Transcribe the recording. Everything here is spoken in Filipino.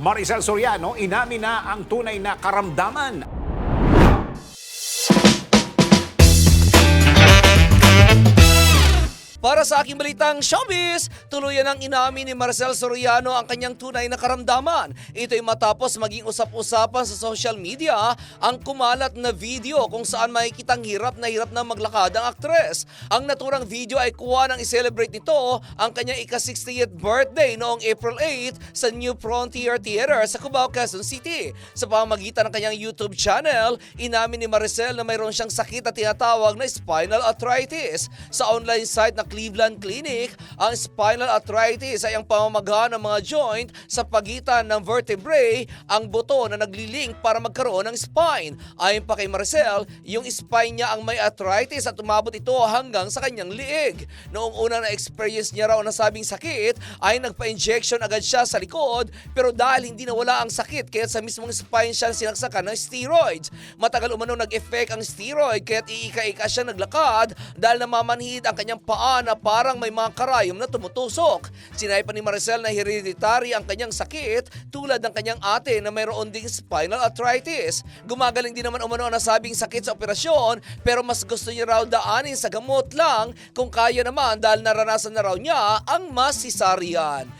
Maricel Soriano inamin na ang tunay na karamdaman. Sa aking balitang showbiz, tuluyan ang inamin ni Marcel Soriano ang kanyang tunay na karamdaman. Ito ay matapos maging usap-usapan sa social media ang kumalat na video kung saan makikitang hirap na hirap na maglakad ang aktres. Ang naturang video ay kuha nang i-celebrate nito ang kanyang ika-60th birthday noong April 8 sa New Frontier Theater sa Cubao, Quezon City. Sa pamamagitan ng kanyang YouTube channel, inamin ni Maricel na mayroon siyang sakit na tinatawag na spinal arthritis. Sa online site na Cleveland Clinic, ang spinal arthritis ay ang pamamaga ng mga joint sa pagitan ng vertebrae, ang buto na naglilink para magkaroon ng spine. Ayon pa kay Marcel, yung spine niya ang may arthritis at umabot ito hanggang sa kanyang liig. Noong una na experience niya raw ang nasabing sakit, ay nagpa-injection agad siya sa likod pero dahil hindi nawala ang sakit kaya sa mismong spine siya sinaksakan ng steroids. Matagal umano nag-effect ang steroid kaya iika-ika siya naglakad dahil namamanhid ang kanyang paa na parang may mga karayom na tumutusok. Sinay pa ni Maricel na hereditary ang kanyang sakit tulad ng kanyang ate na mayroon ding spinal arthritis. Gumagaling din naman umano ang nasabing sakit sa operasyon pero mas gusto niya raw daanin sa gamot lang kung kaya naman dahil naranasan na raw niya ang masisaryan.